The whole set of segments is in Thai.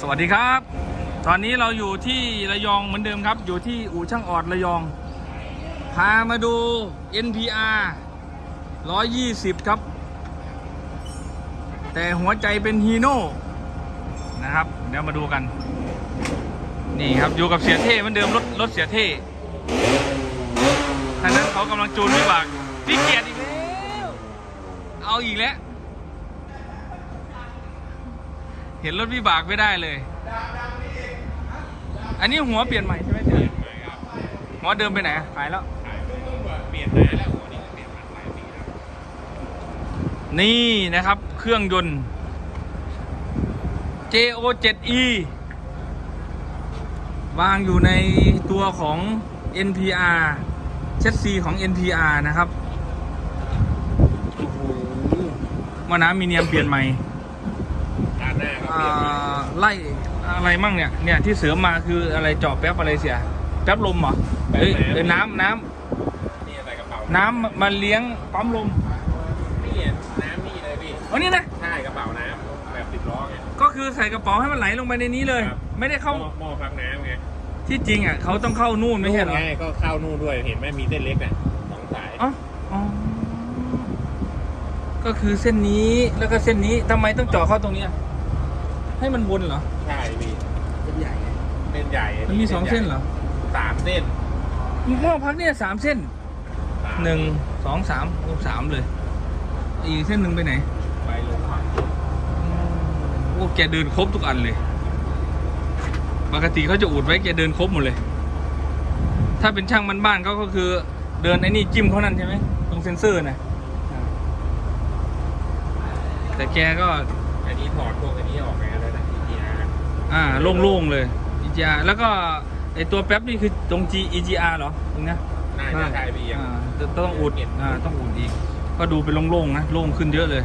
สวัสดีครับ ตอนนี้เราอยู่ที่ระยองเหมือนเดิมครับ อยู่ที่อู่ช่างออดระยอง พามาดู NPR 120 ครับ แต่หัวใจเป็นฮีโน่นะครับ เดี๋ยวมาดูกัน นี่ครับอยู่กับเสียเท่เหมือนเดิมรถรถเสียเท่ท่างนั้นเขากำลังจูนวิบากพี่เกียรติอีกแล้ว เอาอีกแล้ว เห็นรถวิบากไม่ได้เลย อันนี้หัวเปลี่ยนใหม่ใช่ไหมเจ๊หัวเดิมไปไหนหายแล้ว เปลี่ยนแล้วหัวนี้เปลี่ยนมาหลายปีแล้วนี่นะครับ เครื่องยนต์ JO7E วางอยู่ในตัวของ NPR เช็ดซีของ NPR นะครับ โอ้โหว่าน้ำมีเนียมเปลี่ยนใหม่ เปลี่ยนาไล่อะไรมั่งเนี่ย เนี่ยที่เสริมมาคืออะไรเจาะแป๊บอะไรเสีย แป๊บลมเหรอเอ้ยเอ้ยน้ำน้ำนี่ใส่กระเป๋าน้ำมาเลี้ยงปั๊มลมนี่น้ำนี่เลยพี่เอานี่นะ ใช่กระเป๋าน้ำแบบติดล้อไง ก็คือใส่กระเป๋าให้มันไหลลงไปในนี้เลย ครับ ไม่ได้เข้าหม้อหม้อพักน้ำไงที่จริงอะเขาต้องเข้านู่นไม่ใช่เหรอ ไงก็เข้านู่นด้วยเห็นไหมมีเส้นเล็กน่ะสองสายอ๋ออ๋อก็คือเส้นนี้แล้วก็เส้นนี้ทำไมต้องเจาะเข้าตรงเนี้ย ให้มันวนเหรอ ใช่พี่เส้นใหญ่เส้นใหญ่มันมีสองเส้นเหรอสามเส้นมีห้องพักเนี่ยสามเส้นสามหนึ่งสองสามโอ้สามเลย อีกเส้นหนึ่งไปไหนไปลงฝั่งโอ้แกเดินครบทุกอันเลย ปกติเขาจะอุดไว้แกเดินครบหมดเลย ถ้าเป็นช่างบ้านๆเขาก็คือเดินไอ้นี่จิ้มเขานั่นใช่ไหมตรงเซ็นเซอร์นะอ่าแต่แกก็อันนี้ถอดพวกอันนี้ออกไงแล้วนะทีอาร์ อ่าโล่งๆเลย EGR แล้วก็ไอตัวแป๊บนี่คือตรง G EGR เหรอตรงเนี้ยน่าจะใช่พี่ยังอ่าต้องอุดเปลี่ยนอ่าต้องอุดอีก ก็ดูเป็นโล่งๆนะโล่งขึ้นเยอะเลย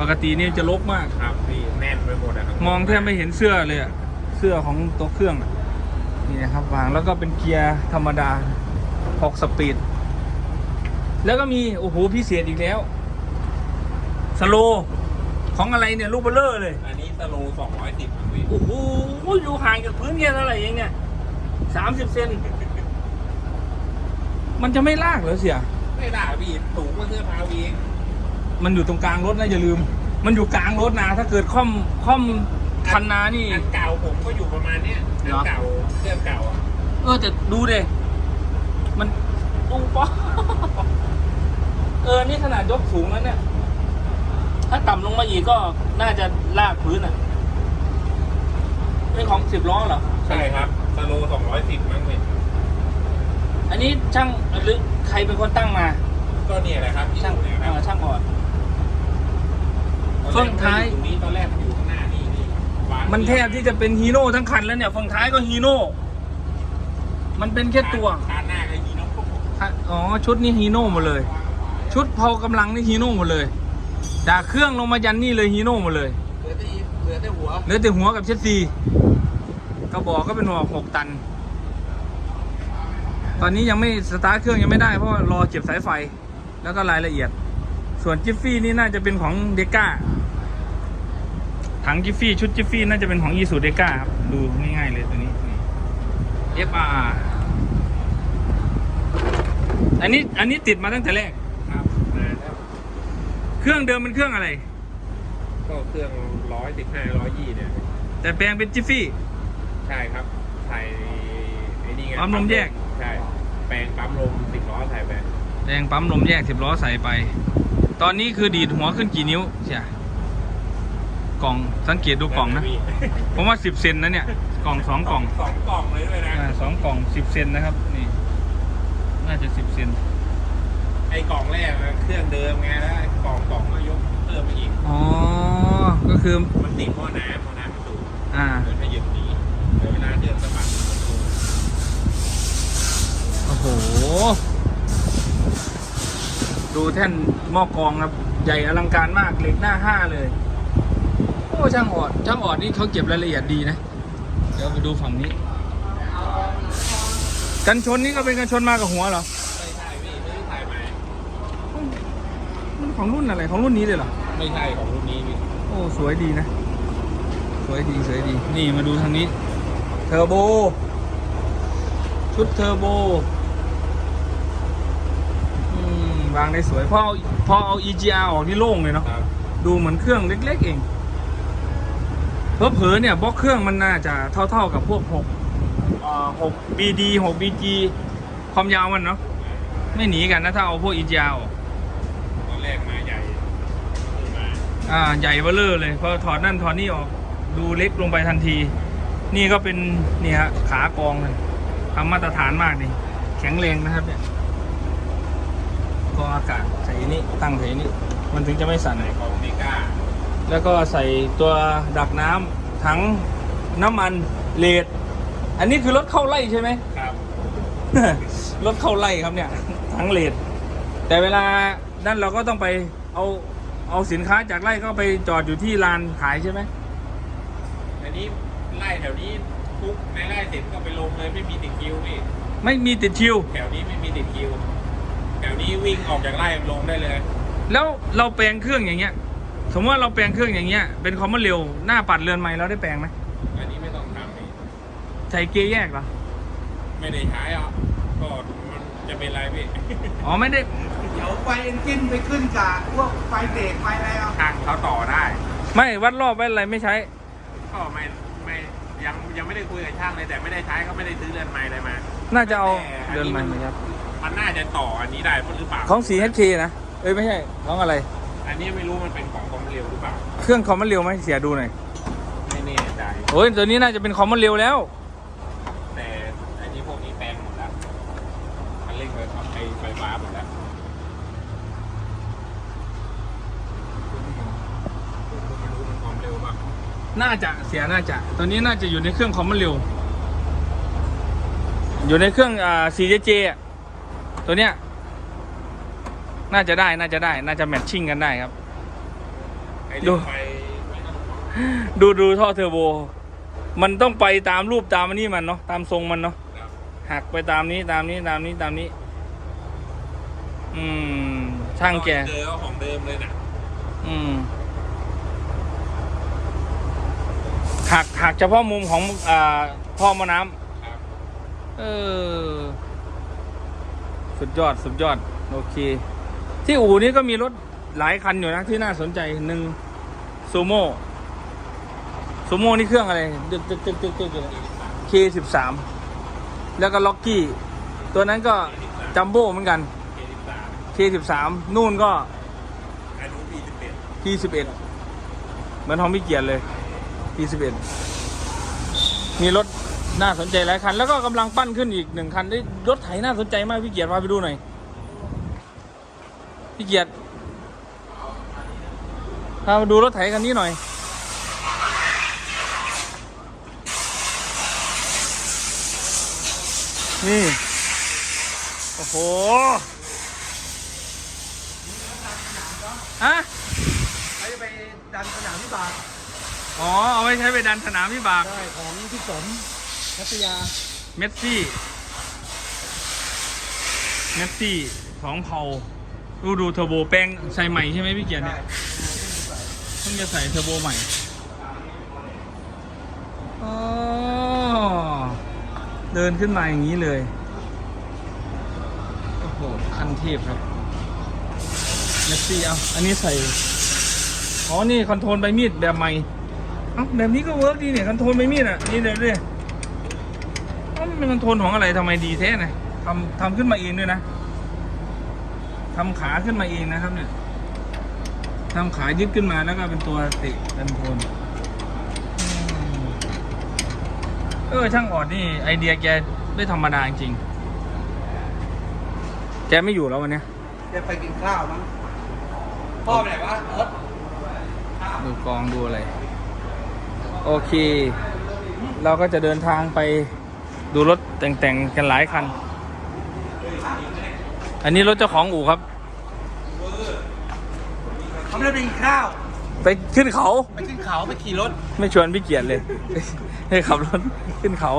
ปกตินี่จะลกมาก ครับพี่แน่นไปหมดอะครับมองแทบไม่เห็นเสื้อเลยอะเสื้อของตัวเครื่องอะนี่นะครับวางแล้วก็เป็นเกียร์ธรรมดา 6 สปีด แล้วก็มีโอ้โหพิเศษอีกแล้ว สโล ของอะไรเนี่ยลูกเบลเลอร์เลย อันนี้ สโลสองร้อยสิบพี่โอ้โหอยู่ห่างจากพื้นแค่เท่าไหร่เองเนี่ยสามสิบเซนมันจะไม่ลากเหรอเสีย ไม่ได้พี่สูงกว่าเสื้อพาวีเองมันอยู่ตรงกลางรถนะอย่าลืม มันอยู่กลางรถนะถ้าเกิดค่อมค่อมคันนานี่ อันเก่าผมก็อยู่ประมาณเนี้ยอัเหรนอเก่าเครื่องเก่าอะเออแต่ดูเดมันโอ้ปะเออนี่ขนาดยกสูงแล้วเนี่ย ถ้าต่ำลงมาอีกก็น่าจะลากพื้นอะเป็นของสิบล้อเหรอ ใช่ครับสโลสองร้อยสิบมั้งพี่อันนี้ช่างหรือใครเป็นคนตั้งมา ก็เนี่ยแหละครับที่ช่างอยู่เนยคเอ่รับอช่างอ่อน ตอเฟื่องท้าย ตรงนี้ตอนแรกมันอยู่ข้างหน้านี่นี่วางมันแทบที่จะเป็นฮีโร่ทั้งคันแล้วเนี่ยฝั่งท้ายก็ฮีโร่ มันเป็นแค่ตัวคานหน้าก็ยีโน่อ๋อชุดนี้ฮีโน่หมดเลย ชุดพอกำลังนี่ฮีโน่หมดเลย จากเครื่องลงมายันนี่เลยฮีโน่หมดเลยเหลือแต่เหลือแต่หัวเหลือแต่หัวกับเช็ดซีกระบอกก็เป็นหัวหกตัน ตอนนี้ยังไม่สตาร์ทเครื่องยังไม่ได้เพราะว่ารอเก็บสายไฟ แล้วก็รายละเอียด ส่วนจิฟฟี่นี่น่าจะเป็นของเดก้าถังจิฟฟี่ชุดจิฟฟี่น่าจะเป็นของยีสูเดก้าครับดูง่ายๆเลยตัวนี้นี่ FR อันนี้อันนี้ติดมาตั้งแต่แรก ครับนานแล้ว เครื่องเดิมเป็นเครื่องอะไร ก็เครื่องร้อยสิบห้าร้อยยี่เนี่ย แต่แปลงเป็นจิฟฟี่ ใช่ครับใส่ไอ้นี่ไงปั๊มลมแยก ใช่ แปลงปั๊มลมสิบล้อใส่ไปแรงปั๊มลมแยกสิบล้อใส่ไป ตอนนี้คือดีดหัวขึ้นกี่นิ้วเชียกล่องสังเกตดูกล่องนะพี่ผมว่าสิบเซนนะเนี่ย กล่องสองกล่องสองกล่องเลยด้วยนะอ่าสองกล่องสิบเซนนะครับ นี่ น่าจะสิบเซนไอ้กล่องแรกนะเครื่องเดิมไงแล้วไอ้กล่องสองก็ยกเพิ่มไปอีก อ๋อ ก็คือ มันติดหม้อน้ำหม้อน้ำมันสูงอ่า เดินขยับหนีเดี๋ยวเวลาเครื่องสะบัดมันสูงโอ้โห ดูแท่นหม้อกรองครับ ใหญ่อลังการมากเหล็กหน้าห้าเลย โอ้ช่างออด ช่างออดนี่เขาเก็บรายละเอียดดีนะ เดี๋ยวไปดูฝั่งนี้ กันชนนี่ก็เป็นกันชนมากับหัวเหรอ ไม่ใช่พี่ไม่ได้ถ่ายมา มัน ของรุ่นอะไรของรุ่นนี้เลยเหรอ ไม่ใช่ของรุ่นนี้พี่โอ้สวยดีนะวยดีสวยดี นี่มาดูทางนี้ เทอร์โบ ชุดเทอร์โบอืมวางได้สวยพอเอาพอเอา EGR ออกนี่โล่งเลยเนาะครับดูเหมือนเครื่องเล็ก ๆ เองเผลอๆเนี่ยบล็อกเครื่องมันน่าจะเท่า ๆกับพวก6อ่า6 BD 6 BG ความยาวมันเนาะไม่หนีกันนะถ้าเอาพวก EGR ออก ตอนแรกมาใหญ่มา อ่าใหญ่เบ้อเร่อเลยพอถอดนั่นถอดนี่ออกดูเล็กลงไปทันที นี่ก็เป็นนี่ฮะขากองเลยทำมาตรฐานมากนี่แข็งแรงนะครับเนี่ยกองอากาศใส่นี่ตั้งใส่นี่มันถึงจะไม่สั่นในของเมกาแล้วก็ใส่ตัวดักน้ำถังน้ำมันเลดอันนี้คือรถเข้าไล่ใช่ไหมครับรถเข้าไล่ครับเนี่ยถังเลดแต่เวลานั่นเราก็ต้องไปเอา เอาสินค้าจากไร่ก็ไปจอดอยู่ที่ลานขายใช่ไหมอันนี้ไล่แถวนี้ทุกในไล่เสร็จก็ไปลงเลยไม่มีติดคิวพี่ไม่มีติดชิว แถวนี้ไม่มีติดคิว แถวนี้วิ่งออกจากไร่ลงได้เลย แล้วเราแปลงเครื่องอย่างเงี้ย สมมติว่าเราแปลงเครื่องอย่างเงี้ยเป็นคอมมอนเร็วหน้าปัดเรือนใหม่เราได้แปลงไหมอันนี้ไม่ต้องทำพี่ใช้เกียร์แยกเหรอไม่ได้ใช้อะก็มัน จะเป็นไรพี่อ๋อไม่ได้เดี๋ยวไฟเอนจินไปขึ้นกับพวกไฟเบรกไฟอะไรเอาทางเขาต่อได้ไม่วัดรอบวัดอะไรไม่ใช้ก็ไม่ไม่ยังยังไม่ได้คุยกับช่างเลยแต่ไม่ได้ใช้ก็ไม่ได้ซื้อเรือนไม้อะไรมาน่าจะเอาแต่เรือนใหม่มาครับมันน่าจะต่ออันนี้ได้หรือเปล่าของ 4HK นะเอ้ยไม่ใช่ของอะไร อันนี้ไม่รู้มันเป็นของความเร็วหรือเปล่าเครื่องคอมมอนเร็วไหมเสียดูหน่อยไม่แน่ใจโอ้ยตัวนี้น่าจะเป็นคอมมอนเร็วแล้ว แต่อันนี้พวกนี้แปลงหมดแล้วคันเร่งไฟฟ้าไฟไฟฟ้าหมดแล้วไม่รู้มันความเร็วป่ะ น่าจะเสียน่าจะตัวนี้น่าจะอยู่ในเครื่องคอมมอนเร็ว อยู่ในเครื่องอ่า 4JJ อะตัวเนี้ย น่าจะได้น่าจะได้ น่าจะแมทชิ่งกันได้ครับไอ้ดูเรื่องไฟไม่ต้องดูดูท่อเทอร์โบ มันต้องไปตามรูปตามอันนี้มันเนาะตามทรงมันเนาะครับหักไปตามนี้ตามนี้ตามนี้ตามนี้ อืมช่างแกเดิมเอาของเดิมเลยนะอืม หักหักเฉพาะมุมของอ่าท่อมอน้ำเออ สุดยอดสุดยอด โอเค ที่อู่นี้ก็มีรถหลายคันอยู่นะ ที่น่าสนใจหนึ่งซูโม่ซูโม่นี่เครื่องอะไรตึกตึกตึกตึกตึกเคสิบสามแล้วก็ล็อกกี้ ตัวนั้นก็จัมโบ้เหมือนกันเคสิบสามนู่นก็พีสิบเอ็ดทีสิบเอ็ดเหมือนทองพิเกียรติเลย ทีสิบเอ็ดมีรถน่าสนใจหลายคัน แล้วก็กำลังปั้นขึ้นอีกหนึ่งคันได้รถไถน่าสนใจมากพี่เกียรติพาไปดูหน่อยพี่เกียรติพามาดูรถไถคันนี้หน่อยนี่ โอ้โหฮะเขาจะไปดันสนามวิบาก อ๋อ เอาไว้ใช้ไปดันสนามวิบาก ได้ของพี่สมพัทยาเมสซี่ เมสซี่สองเผาดูดูเทอร์โบแป้งใส่ใหม่ใช่ไหมพี่เกียรติเนี่ยเพิ่งจะใส่เทอร์โบใหม่อ๋อเดินขึ้นมาอย่างนี้เลย โอ้โหคันเทพครับเมสซี่เอาอันนี้ใส่ อ๋อ นี่คอนโทรลใบมีดแบบใหม่เอ้าแบบนี้ก็เวิร์กดีเนี่ยคอนโทรลใบมีดอะนี่เดี๋ยวดิเอ้ามันเป็นคอนโทรลของอะไรทำไมดีแท้เนี่ยทำทำขึ้นมาเองด้วยนะทำขาขึ้นมาเองนะครับ เนี่ยทำขายึดขึ้นมาแล้วก็เป็นตัวเตะคอนโทรลอืมเออช่างออดนี่ไอเดียแกไม่ธรรมดาจริงๆแกไม่อยู่แล้ววันเนี้ยจะไปกินข้าวมั้งพ่อไปไหนวะเอิร์ธดูกองดูอะไร โอเค เราก็จะเดินทางไปดูรถแต่งๆกันหลายคัน อันนี้รถเจ้าของอู่ครับเขาไม่ได้ไปกินข้าว ไปขึ้นเขา ไปขึ้นเขาไปขี่รถ ไม่ชวนพี่เกียรติเลย ให้ขับรถขึ้นเขา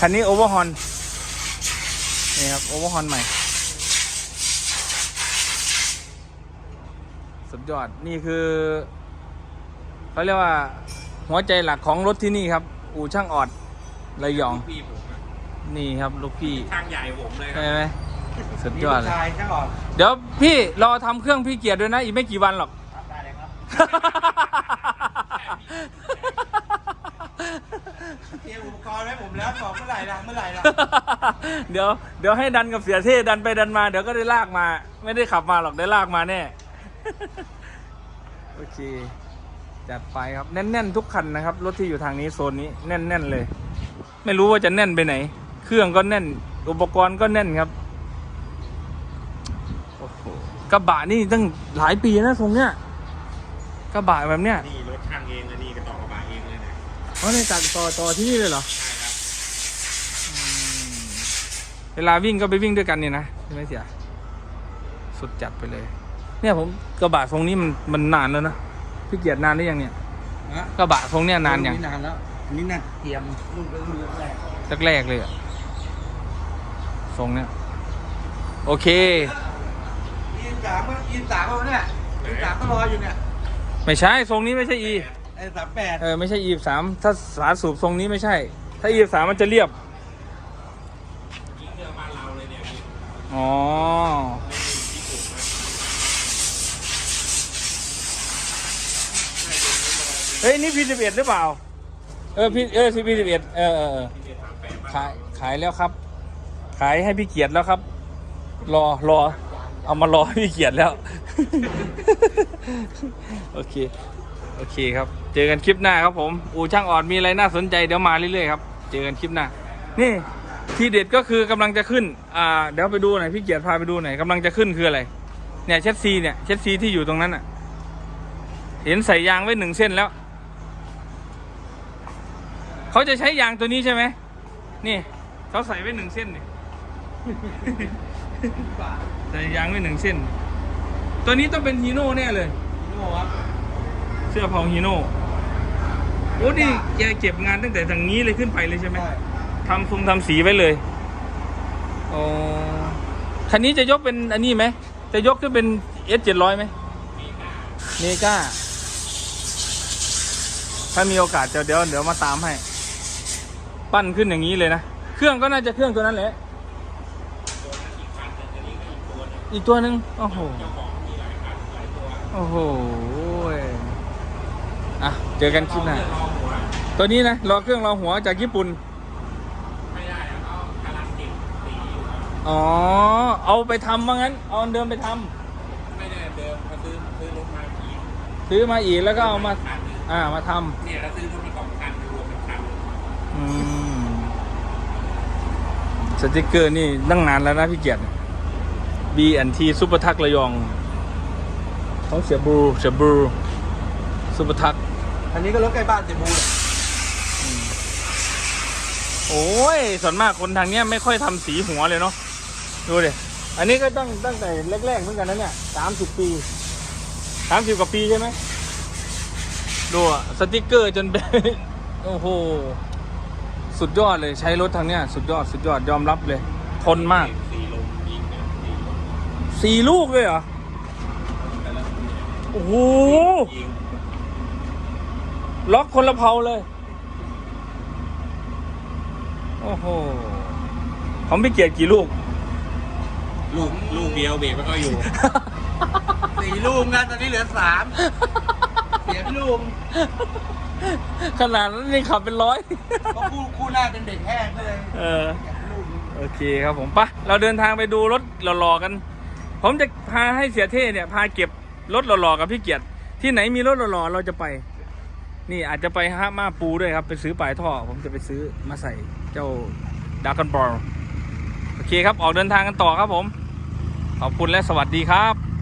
คันนี้โอเวอร์ฮอนนี่ครับโอเวอร์ฮอนใหม่ สุดยอด นี่คือเขาเรียกว่า หัวใจหลักของรถที่นี่ครับ อู่ช่างออดระยอง พี่ผมอะนี่ครับลูกพี่ช่างใหญ่ผมเลยคใช่รับไหมสุดนี่ยอดลูกเลยชายช่างออกเดี๋ยวพี่รอทำเครื่องพี่เกียรติด้วยนะ อีกไม่กี่วันหรอกได้เลยครับเตรียมอุปกรณ์ไว้ผมแล้วบอกเมื่อไหร่ละเมื่อไหร่ละเดี๋ยวเดี๋ยวให้ดันกับเสียเท่ดันไปดันมา เดี๋ยวก็ได้ลากมา ไม่ได้ขับมาหรอกได้ลากมาแน่ โอเค จัดไปครับแน่นๆทุกคันนะครับรถที่อยู่ทางนี้โซนนี้แน่นๆเลย ไม่รู้ว่าจะแน่นไปไหน เครื่องก็แน่น อุปกรณ์ก็แน่นครับโอ้โหกระบะนี่ตั้งหลายปีนะทรงเนี้ยกระบะแบบเนี้ยนี่รถช่างเองเลยนี่กระต่อกระบะเองเลยเนี่ยอ๋อในตัดต่อต่อที่นี่เลยเหรอใช่ครับเวลาวิ่งก็ไปวิ่งด้วยกันเนี่ยนะใช่ไหมเสียสุดจัดไปเลย เนี่ยผมกระบะทรงนี้มันมันนานแล้วนะ พี่เกียรตินานหรือยังเนี่ยฮะกระบะทรงเนี้ยนานยังนานแล้วอันนี้น่าเตรียมรุ่นเป็นรุ่นแรกแรกๆเลยอะทรงเนี้ยโอเคยีนสามก็ยีนสามก็เนี่ยยีนสามก็รออยู่เนี่ยไม่ใช่ทรงนี้ไม่ใช่อีไอ้สามแปดเออไม่ใช่อีสามถ้าสาสูบทรงนี้ไม่ใช่ ถ้าอีสามมันจะเรียบยิงเรือบ้านเราเลยเนี่ยพี่อ๋ เฮ้ย นี่พีสิบเอ็ดหรือเปล่า เออพี่เออพีสิบเอ็ดเออเออเออที่เรือสามแปดบ้านขายขายแล้วครับ ขายให้พี่เกียรติแล้วครับ รอรอ เอามารอให้พี่เกียรติแล้ว โอเค โอเคครับ เจอกันคลิปหน้าครับผม อูช่างออดมีอะไรน่าสนใจเดี๋ยวมาเรื่อยๆครับ เจอกันคลิปหน้า นี่ ทีเด็ดก็คือกำลังจะขึ้น อ่า เดี๋ยวไปดูหน่อยพี่เกียรติพาไปดูหน่อยกำลังจะขึ้นคืออะไร เนี่ยเช็ดซีเนี่ยเช็ดซีที่อยู่ตรงนั้นอะ เห็นใส่ยางไว้หนึ่งเส้นแล้ว เขาจะใช้ยางตัวนี้ใช่ไหม นี่เขาใส่ไว้หนึ่งเส้นนี่ใส่ยางไว้หนึ่งเส้น ตัวนี้ต้องเป็นฮีโน่แน่เลยนี่บอกว่าเสื้อเผาฮีโน่โอ้นี่แกเก็บงานตั้งแต่ทางนี้เลยขึ้นไปเลยใช่ไหมใช่ทำทรงทำสีไว้เลยอ๋อคันนี้จะยกเป็นอันนี้ไหม จะยกขึ้นเป็นเอสเจ็ดร้อยไหมเมกาถ้ามีโอกาสเดี๋ยวเดี๋ยวเดี๋ยวมาตามให้ ปั้นขึ้นอย่างนี้เลยนะ เครื่องก็น่าจะเครื่องตัวนั้นแหละ อีกตัวหนึ่งโอ้โห โอ้โหอะ เจอกันคลิปหน้ารอหัวตัวนี้นะ รอเครื่องรอหัวจากญี่ปุ่นไม่ได้อะเขากำลังติดสีอยู่ครับอ๋อ เอาไปทำว่างั้น เอาอันเดิมไปทำไม่ได้เดิมเขาซื้อซื้อรถมาขี่ซื้อมาอีกแล้วก็เอามาคันหนึ่งอ่า มาทำเนี่ยเราซื้อรถมาสองคันรวมเป็นคัน อืม ส ติกเกอร์นี่ตั้งนานแล้วนะพี่เกียรติ B&T ซุปเปอร์ทักระยองของเสียบรูเสียบรูซุปเปอร์ทัก อันนี้ก็รถใกล้บ้านเสียบูโอ้ยส่วนมากคนทางเนี้ยไม่ค่อยทำสีหัวเลยเนาะดูดิอันนี้ก็ตั้งตั้งแต่แรกๆเหมือนกันนะเนี่ยสามสิบปีสามสิบกว่าปีใช่ไหมดูอะสติกเกอร์จนโอ้โห สุดยอดเลยใช้รถทางเนี้ยสุดยอดสุดยอดยอมรับเลย ทนมากสีลมยิงเนี่ยสีลมสี่ลูกเลยเหรอโอ้โห ยิงล็อกคนละเพาเลย โอ้โหของพี่เกียรติกี่ลูก ลูกลูกเดียวเบรกไม่ก็อยู่ สี่ลูกงานตอนนี้เหลือสาม เสียลูกขนาดนั้นนี่ขับเป็นร้อย เพราะคู่คู่หน้าเป็นเด็กแห้งก็เลยเออ เสียลูกโอเคครับผมปะเราเดินทางไปดูรถหล่อๆกัน ผมจะพาให้เสียเท่เนี่ยพาเก็บรถหล่อๆกับพี่เกียรติที่ไหนมีรถหล่อๆเราจะไป นี่อาจจะไปฮะมาปูด้วยครับไปซื้อปลายท่อ ผมจะไปซื้อมาใส่เจ้าดาร์กันบอลโอเคครับออกเดินทางกันต่อครับผม ขอบคุณและสวัสดีครับ